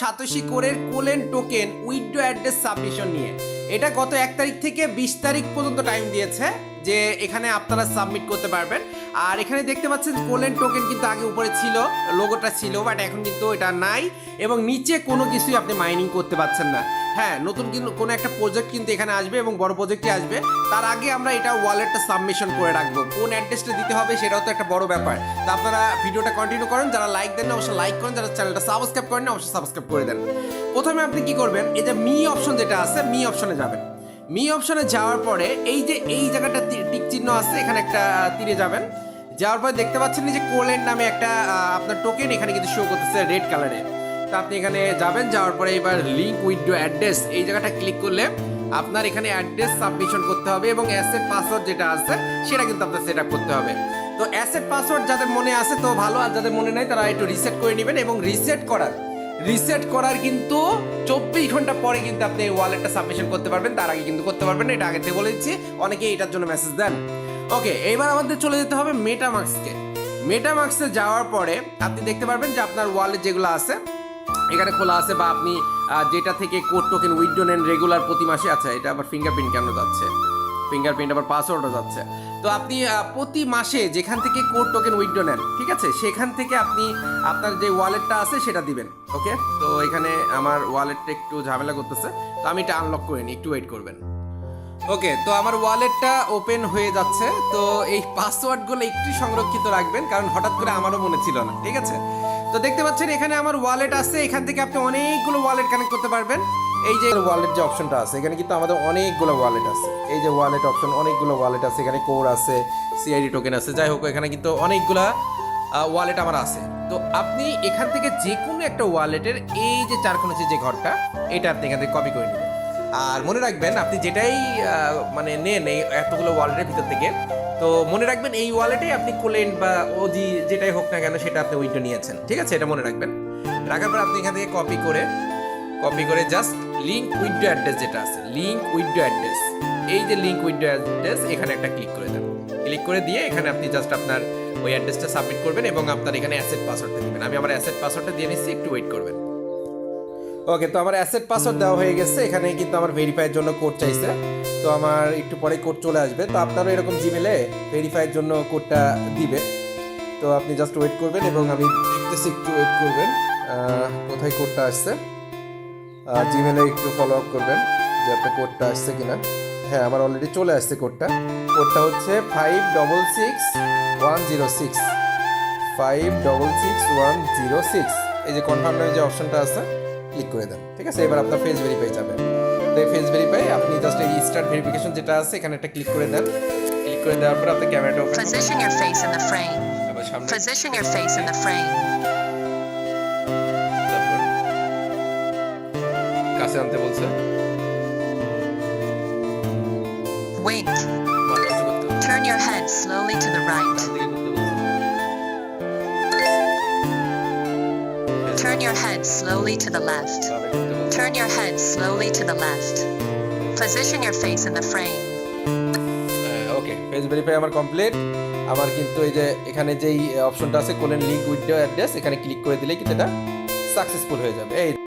Satoshi কোরের কোলেন token withdraw address submission নিয়ে। এটা গত এক তারিখ থেকে বিশ তারিখ পর্যন্ত টাইম দিয়েছে যে এখানে আপনারা সাবমিট করতে পারবেন। আর এখানে দেখতে পাচ্ছেন কোলেন টোকেন কিন্তু আগে উপরে ছিল, লোগোটা ছিল, বাট এখন কিন্তু এটা নাই এবং নিচে কোনো কিছুই আপনি মাইনিং করতে পারছেন না। হ্যাঁ নতুন কিন্তু কোনো একটা প্রজেক্ট কিন্তু এখানে আসবে এবং বড় প্রজেক্টই আসবে। তার আগে আমরা এটা ওয়ালেটটা সাবমিশন করে রাখব। কোন অ্যাড্রেসটা দিতে হবে সেটাও তো একটা বড় ব্যাপার। তো আপনারা ভিডিওটা কন্টিনিউ করেন, যারা লাইক দেন না, অবশ্যই লাইক করেন, যারা চ্যানেলটা সাবস্ক্রাইব করেন অবশ্যই সাবস্ক্রাইব করে দেন। প্রথমে আপনি কি করবেন, এই যে মি অপশন যেটা আছে মি অপশনে যাবেন। মি অপশনে যাওয়ার পরে এই যে, এই জায়গাটা টিক চিহ্ন আছে, এখানে একটা তীরে যাবেন। যাওয়ার পরে দেখতে পাচ্ছেন যে কোলের নামে একটা আপনার টোকেন এখানে কিন্তু শো করতেছে রেড কালারে তো আপনি এখানে যাবেন, যাওয়ার পরে এবার লিঙ্ক উইথড্র অ্যাড্রেস এই জায়গাটা ক্লিক করলে আপনার এখানে অ্যাড্রেস সাবমিশন করতে হবে এবং অ্যাসেট পাসওয়ার্ড যেটা আছে, সেটা কিন্তু আপনার সেট করতে হবে। তো অ্যাসেট পাসওয়ার্ড যাদের মনে আছে তো ভালো, আর যাদের মনে নাই তারা একটু রিসেট করে নেবেন এবং রিসেট করার রিসেট করার কিন্তু চব্বিশ ঘণ্টা পরে কিন্তু আপনি ওয়ালেটটা সাবমিশন করতে পারবেন, তার আগে কিন্তু করতে পারবেন এটা আগে থেকে বলে দিচ্ছি অনেকে এটার জন্য মেসেজ দেন। ওকে এবার আমাদের চলে যেতে হবে মেটামাক্সকে মেটামাক্সে যাওয়ার পরে আপনি দেখতে পারবেন যে আপনার ওয়ালেট যেগুলো আছে এখানে খোলা আছে বা আপনি যেটা থেকে কোড টোকেন উইথড্র নেন রেগুলার প্রতি মাসে আচ্ছা এটা আবার ফিঙ্গারপ্রিন্ট কেন যাচ্ছে? ফিঙ্গারপ্রিন্ট আবার পাসওয়ার্ডও যাচ্ছে। তো আপনি প্রতি মাসে যেখান থেকে কোড টোকেন উইথড্র নেন ঠিক আছে? সেখান থেকে আপনি আপনার যে ওয়ালেটটা আছে, সেটা দিবেন ওকে তো এখানে আমার ওয়ালেটটা একটু ঝামেলা করতেছে, তো আমি এটা আনলক করে নিই, একটু ওয়েট করবেন। ওকে তো আমার ওয়ালেটটা ওপেন হয়ে যাচ্ছে, তো এই পাসওয়ার্ডগুলো একটু সংরক্ষিত রাখবেন, কারণ হঠাৎ করে আমারও মনে ছিল না, ঠিক আছে? তো দেখতে পাচ্ছেন, এখানে আমার ওয়ালেট আছে। এখান থেকে আপনি অনেকগুলো ওয়ালেট কানেক্ট করতে পারবেন। এই যে ওয়ালেট যে অপশনটা আছে, এখানে কিন্তু আমাদের অনেকগুলো ওয়ালেট আছে। এই যে ওয়ালেট অপশন অনেকগুলো ওয়ালেট আছে। এখানে কোর আছে সিআইডি টোকেন আছে। যাই হোক, এখানে কিন্তু অনেকগুলা ওয়ালেট আমার আছে। তো আপনি এখান থেকে যে কোনো একটা ওয়ালেটের এই যে চারকোনা যে ঘরটা, এটা আপনি এখান থেকে কপি করে নেবেন। আর মনে রাখবেন, আপনি যেটাই মানে নেন এই এতগুলো ওয়ালেটের ভিতর থেকে, তো মনে রাখবেন এই ওয়ালেটেই আপনি কোলেন বা ওজি যেটাই হোক না কেন, সেটা আপনি উইন্ডো নিয়েছেন। ঠিক আছে? এটা মনে রাখবেন। রাখার পর আপনি এখান থেকে কপি করে কপি করে জাস্ট লিঙ্ক উইন্ডো অ্যাড্রেস যেটা আছে লিঙ্ক উইন্ডো অ্যাড্রেস এই যে লিঙ্ক উইন্ডো অ্যাড্রেস এখানে একটা ক্লিক করে দেন। ক্লিক করে দিয়ে এখানে আপনি জাস্ট আপনার ওই অ্যাড্রেসটা সাবমিট করবেন এবং আপনার এখানে অ্যাসেট পাসওয়ার্ডটা দিবেন। আমি আমার অ্যাসেট পাসওয়ার্ডটা দিয়ে নিচ্ছি, একটু ওয়েট করবেন। ওকে তো আমার অ্যাসেট পাসওয়ার্ড দেওয়া হয়ে গেছে। এখানে কিন্তু আমার ভেরিফাইয়ের জন্য কোড চাইছে। তো আমার একটু পরে কোড চলে আসবে। তো আপনারও এরকম জিমেলে ভেরিফাইয়ের জন্য কোডটা দিবে। তো আপনি জাস্ট ওয়েট করবেন এবং আমি দেখতেছি একটু ওয়েট করবেন। কোথায় কোডটা আসছে? জিমেলে একটু ফলো আপ করবেন যে আপনার কোডটা আসছে কিনা। হ্যাঁ আমার অলরেডি চলে আসছে কোডটা কোডটা হচ্ছে five double six one zero six five double six one zero six এই যে কনফার্ম যে অপশনটা আছে ক্লিক করে দেন ঠিক আছে এবার আপনার ফেস ভেরিফাই যাবে তো এই ফেস ভেরিফাই আপনি জাস্ট এই স্টার্ট ভেরিফিকেশন যেটা আছে এখানে একটা ক্লিক করে দেন ক্লিক করে দেওয়ার পর আপনার ক্যামেরাটা ওপেন in the frame. আবার সামনে Position your face in the frame. তারপর কাছে আনতে বলছে Wink. বলছে, Turn your head slowly to the right. Your head slowly to the left. Turn your head slowly to the left. Position your face in the frame. Okay face verify আমার complete আমার কিন্তু এই যে এখানে যেই অপশনটা আছে কোলেন লিঙ্ক উইথ অ্যাড্রেস এখানে ক্লিক করে দিলে কিন্তু এটা সাকসেসফুল হয়ে যাবে এই